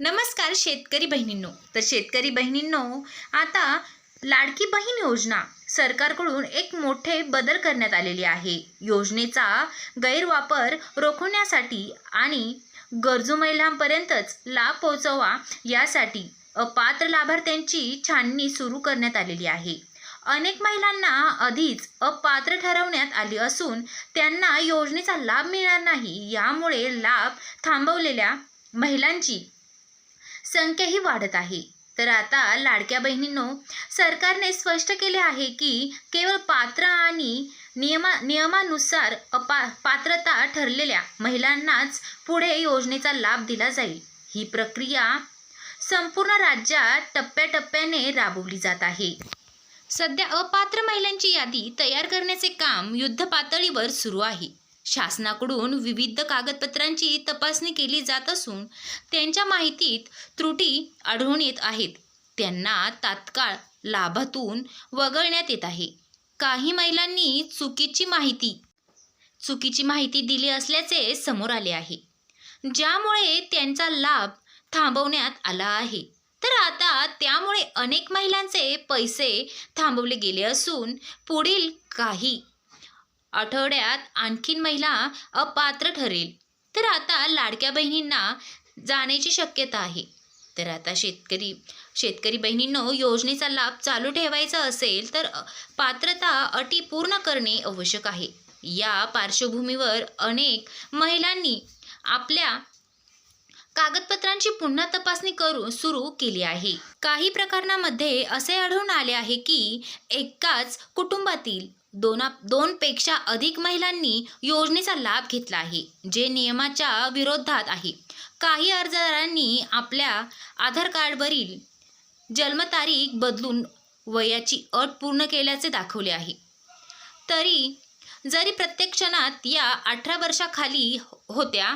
नमस्कार शेतकरी बहिणींनो. तर शेतकरी बहिणींनो आता लाडकी बहीण योजना सरकारकडून एक मोठे बदल करण्यात आलेले आहे. योजनेचा गैरवापर रोखण्यासाठी आणि गरजू महिलांपर्यंतच लाभ पोहोचवा यासाठी अपात्र लाभार्थ्यांची छाननी सुरू करण्यात आलेली आहे. अनेक महिलांना आधीच अपात्र ठरवण्यात आली असून त्यांना योजनेचा लाभ मिळणार नाही यामुळे लाभ थांबवलेल्या महिलांची संख्याही वाढत आहे. तर आता लाडक्या बहिणींनो सरकारने स्पष्ट केले आहे की केवळ पात्र आणि नियमा नियमानुसार अपा पात्रता ठरलेल्या महिलांनाच पुढे योजनेचा लाभ दिला जाईल. ही प्रक्रिया संपूर्ण राज्यात टप्प्याटप्प्याने राबवली जात आहे. सध्या अपात्र महिलांची यादी तयार करण्याचे काम युद्ध पातळीवर सुरू आहे. शासनाकडून विविध कागदपत्रांची तपासणी केली जात असून त्यांच्या माहितीत त्रुटी आढळून येत आहेत. त्यांना तात्काळ लाभातून वगळण्यात येत आहे. काही महिलांनी चुकीची माहिती चुकीची माहिती दिली असल्याचे समोर आले आहे. ज्यामुळे त्यांचा लाभ थांबवण्यात आला आहे. तर आता त्यामुळे अनेक महिलांचे पैसे थांबवले गेले असून पुढील काही आठवड्यात आणखीन महिला अपात्र ठरेल. तर आता लाडक्या बहिणींना जाण्याची शक्यता आहे. तर आता शेतकरी शेतकरी बहिणींनो योजनेचा लाभ चालू ठेवायचा असेल तर पात्रता अटी पूर्ण करणे आवश्यक आहे. या पार्श्वभूमीवर अनेक महिलांनी आपल्या कागदपत्रांची पुन्हा तपासणी करून सुरू केली आहे. काही प्रकरणामध्ये असे आढळून आले आहे की एकाच कुटुंबातील दोना दोनपेक्षा अधिक महिलांनी योजनेचा लाभ घेतला आहे जे नियमाच्या विरोधात आहे. काही अर्जदारांनी आपल्या आधार कार्डवरील जन्मतारीख बदलून वयाची अट पूर्ण केल्याचे दाखवले आहे. तरी जरी प्रत्येक क्षणात या अठरा वर्षाखाली हो- होत्या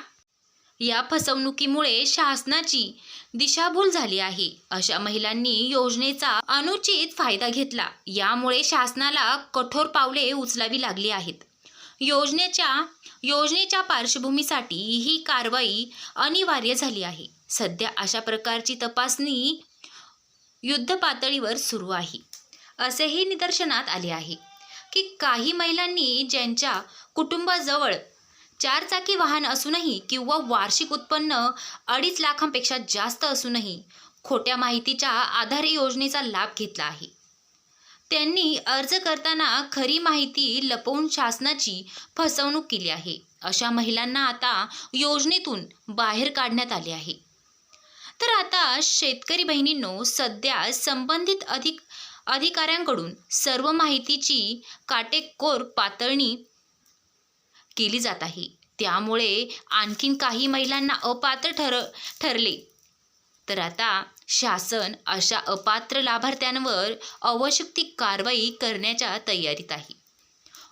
या फसवणुकीमुळे शासनाची दिशाभूल झाली आहे. अशा महिलांनी योजनेचा अनुचित फायदा घेतला. यामुळे शासनाला कठोर पावले उचलावी लागली आहेत. योजनेच्या योजनेच्या पार्श्वभूमीसाठी ही कारवाई अनिवार्य झाली आहे. सध्या अशा प्रकारची तपासणी युद्ध पातळीवर सुरू आहे. असेही निदर्शनात आले आहे की काही महिलांनी ज्यांच्या कुटुंबाजवळ चारचाकी वाहन असूनही किंवा वार्षिक उत्पन्न अडीच लाखांपेक्षा जास्त असूनही खोट्या माहितीच्या आधारे योजनेचा लाभ घेतला आहे. त्यांनी अर्ज करताना खरी माहिती लपवून शासनाची फसवणूक केली आहे. अशा महिलांना आता योजनेतून बाहेर काढण्यात आले आहे. तर आता शेतकरी बहिणींनो सध्या संबंधित अधिक अधिकाऱ्यांकडून सर्व माहितीची काटेकोर पातळणी केली जात आहे. त्यामुळे आणखीन काही महिलांना अपात्र ठर ठरले. तर आता शासन अशा अपात्र लाभार्थ्यांवर आवश्यक ती कारवाई करण्याच्या तयारीत आहे.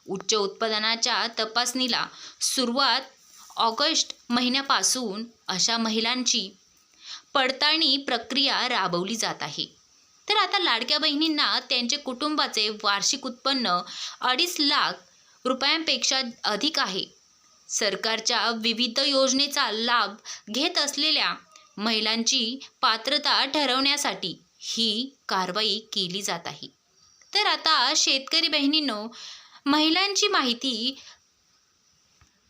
उच्च उत्पादनाच्या तपासणीला सुरुवात ऑगस्ट महिन्यापासून अशा महिलांची पडताळणी प्रक्रिया राबवली जात आहे. तर आता लाडक्या बहिणींना त्यांचे कुटुंबाचे वार्षिक उत्पन्न अडीच लाख रुपयांपेक्षा अधिक आहे. सरकारच्या विविध योजनेचा लाभ घेत असलेल्या महिलांची पात्रता ठरवण्यासाठी ही कारवाई केली जात आहे. तर आता शेतकरी बहिणींनो महिलांची माहिती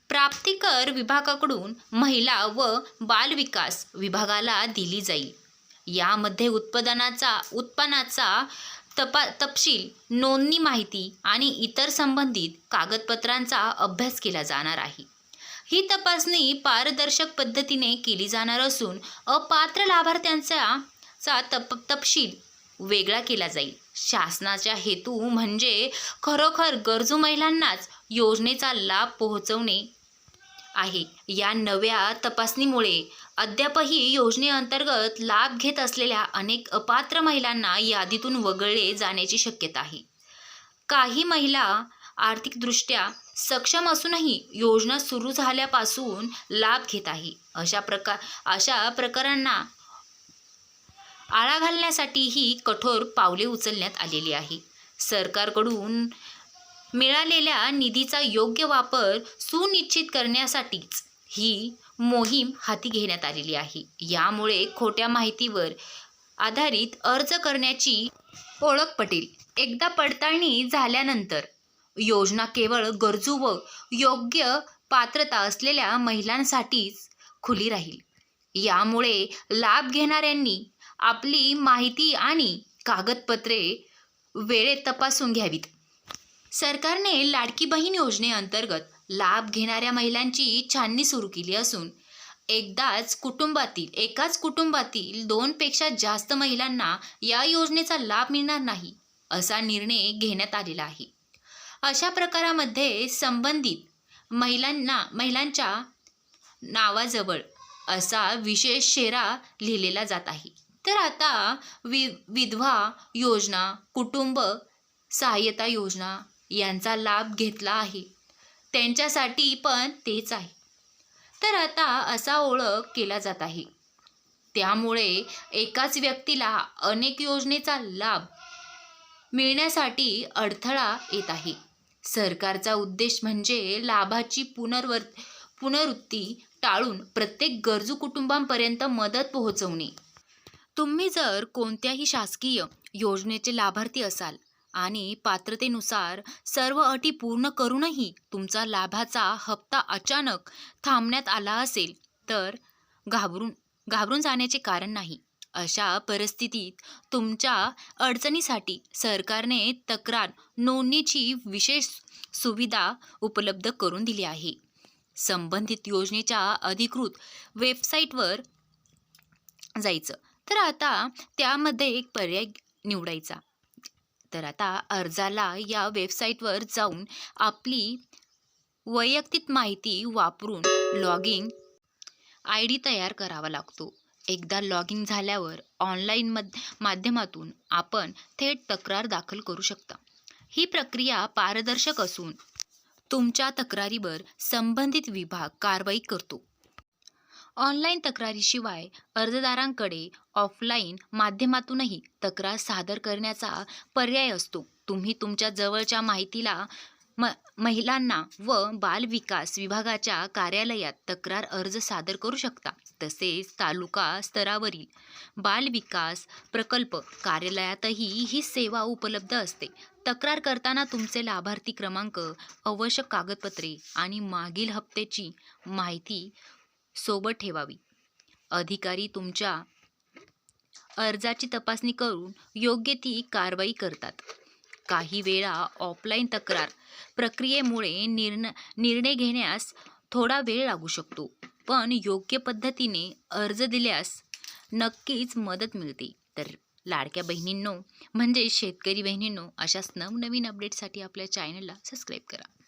प्राप्तिकर विभागाकडून महिला व बालविकास विभागाला दिली जाईल. यामध्ये उत्पादनाचा उत्पन्नाचा तपा तपशील नोंदणी माहिती आणि इतर संबंधित कागदपत्रांचा अभ्यास केला जाणार आहे. ही तपासणी पारदर्शक पद्धतीने केली जाणार असून अपात्र लाभार्थ्यांचा चा तप तपशील वेगळा केला जाईल. शासनाचा हेतू म्हणजे खरोखर गरजू महिलांनाच योजनेचा लाभ पोहोचवणे आहे. या नव्या तपासणीमुळे अद्यापही योजनेअंतर्गत लाभ घेत असलेल्या अनेक अपात्र महिलांना यादीतून वगळले जाण्याची शक्यता आहे. काही महिला आर्थिकदृष्ट्या सक्षम असूनही योजना सुरू झाल्यापासून लाभ घेत आहे. अशा प्रकार अशा प्रकारांना आळा घालण्यासाठी ही कठोर पावले उचलण्यात आलेली आहे. सरकारकडून मिळालेल्या निधीचा योग्य वापर सुनिश्चित करण्यासाठीच ही मोहीम हाती घेण्यात आलेली आहे. यामुळे खोट्या माहितीवर आधारित अर्ज करण्याची ओळख पटेल. एकदा पडताळणी झाल्यानंतर योजना केवळ गरजू व योग्य पात्रता असलेल्या महिलांसाठीच खुली राहील. यामुळे लाभ घेणाऱ्यांनी आपली माहिती आणि कागदपत्रे वेळेत तपासून घ्यावीत. सरकारने लाडकी बहीण योजनेअंतर्गत लाभ घेणाऱ्या महिलांची छाननी सुरू केली असून एकदाच कुटुंबातील एकाच कुटुंबातील दोनपेक्षा जास्त महिलांना या योजनेचा लाभ मिळणार नाही असा निर्णय घेण्यात आलेला आहे. अशा प्रकारामध्ये संबंधित महिलांना महिलांच्या नावाजवळ असा विशेष शेरा लिहिलेला जात आहे. तर आता वि विधवा योजना कुटुंब सहाय्यता योजना यांचा लाभ घेतला आहे. त्यांच्यासाठी पण तेच आहे. तर आता असा ओळख केला जात आहे. त्यामुळे एकाच व्यक्तीला अनेक योजनेचा लाभ मिळण्यासाठी अडथळा येत आहे. सरकारचा उद्देश म्हणजे लाभाची पुनर्वर पुनरुत्ती टाळून प्रत्येक गरजू कुटुंबांपर्यंत मदत पोहोचवणे. तुम्ही जर कोणत्याही शासकीय योजनेचे लाभार्थी असाल आणि पात्रतेनुसार सर्व अटी पूर्ण करूनही तुमचा लाभाचा हप्ता अचानक थांबण्यात आला असेल तर घाबरून घाबरून जाण्याचे कारण नाही. अशा परिस्थितीत तुमच्या अडचणीसाठी सरकारने तक्रार नोंदणीची विशेष सुविधा उपलब्ध करून दिली आहे. संबंधित योजनेच्या अधिकृत वेबसाईटवर जायचं. तर आता त्यामध्ये एक पर्याय निवडायचा. तर आता अर्जाला या वेबसाईटवर जाऊन आपली वैयक्तिक माहिती वापरून लॉगिंग आय डी तयार करावा लागतो. एकदा लॉगिंग झाल्यावर ऑनलाईन मध माध्यमातून आपण थेट तक्रार दाखल करू शकता. ही प्रक्रिया पारदर्शक असून तुमच्या तक्रारीवर संबंधित विभाग कारवाई करतो. ऑनलाईन तक्रारीशिवाय अर्जदारांकडे ऑफलाईन माध्यमातूनही तक्रार सादर करण्याचा पर्याय असतो. तुम्ही तुमच्या जवळच्या माहितीला म महिलांना व बालविकास विभागाच्या कार्यालयात तक्रार अर्ज सादर करू शकता. तसेच तालुका स्तरावरील बालविकास प्रकल्प कार्यालयातही ही सेवा उपलब्ध असते. तक्रार करताना तुमचे लाभार्थी क्रमांक आवश्यक कागदपत्रे आणि मागील हप्त्याची माहिती सोबत ठेवावी. अधिकारी तुमच्या अर्जाची तपासणी करून योग्य ती कारवाई करतात. काही वेळा ऑफलाईन तक्रार प्रक्रियेमुळे निर्ण निर्णय घेण्यास थोडा वेळ लागू शकतो पण योग्य पद्धतीने अर्ज दिल्यास नक्कीच मदत मिळते. तर लाडक्या बहिणींनो म्हणजे शेतकरी बहिणींनो अशाच नवनवीन अपडेटसाठी आपल्या चॅनलला सबस्क्राईब करा.